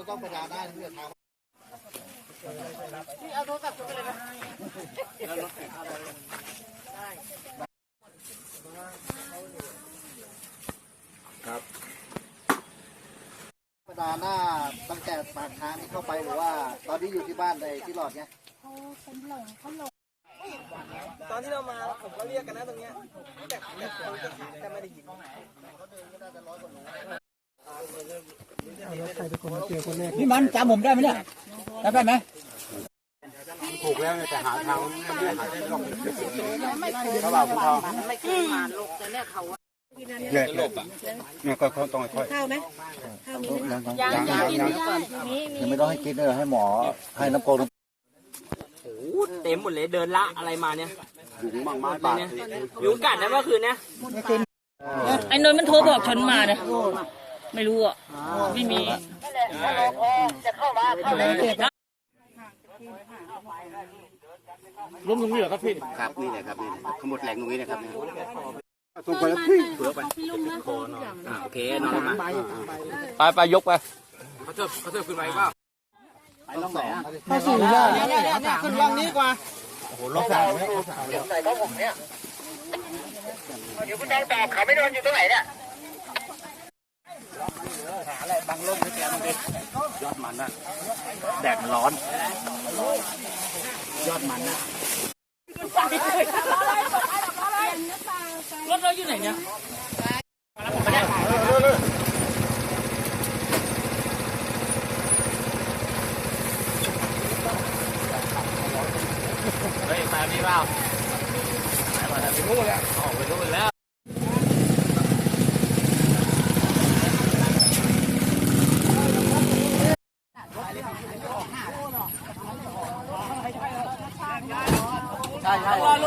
จะต้องประดาได้ที่จะทำครับประดาหน้าตั้งแต่ปากทางที่เข้าไปหรือว่า ตอนนี้อยู่ที่บ้านในที่หลอดไงตอนที่เรามาผมก็เรียกกันนะตรงเนี้ยแต่แต่คน ก็ถามแต่ไม่ได้ยินพี่มันจำผมได้ไหมเนี่ยจำได้ไหมถูกแล้วแต่หาทางมันไม่หาได้หรอกเขาบอกคุณทองเนี่ยเนี่ยก็เขาต้องค่อยยังยังยังยังไม่ต้องให้กินเลยให้หมอให้น้ำโกงโอ้โหเต็มหมดเลยเดินละอะไรมาเนี่ยถุงมั่งไม้บาดยุงกัดนะเมื่อคืนเนี่ยไอ้นนท์มันโทรบอกฉันมาเนี่ย ไม่รู้อะไม่มีล้มตรงนี้เหรอครับพี่ครับนี่แหละครับนี่ขมดแหลงตรงนี้นะครับตรงไปแล้วพี่อ่าโอเคนอนลงมาไปไปยกไปเขาเทิบเขาเทิบขึ้นไปเปล่าต้องสองเข้าสู่ย่าเนี่ยเนี่ยเนี่ยขึ้นวางนี้แกว่ายอดมันนะแดดมันร้อนนะรถเราอยู่ไหนเนี่ยเฮ้ยมานี่เปล่าไปมาทางนู้นแล้วออกไปนู้นแล้ว 南一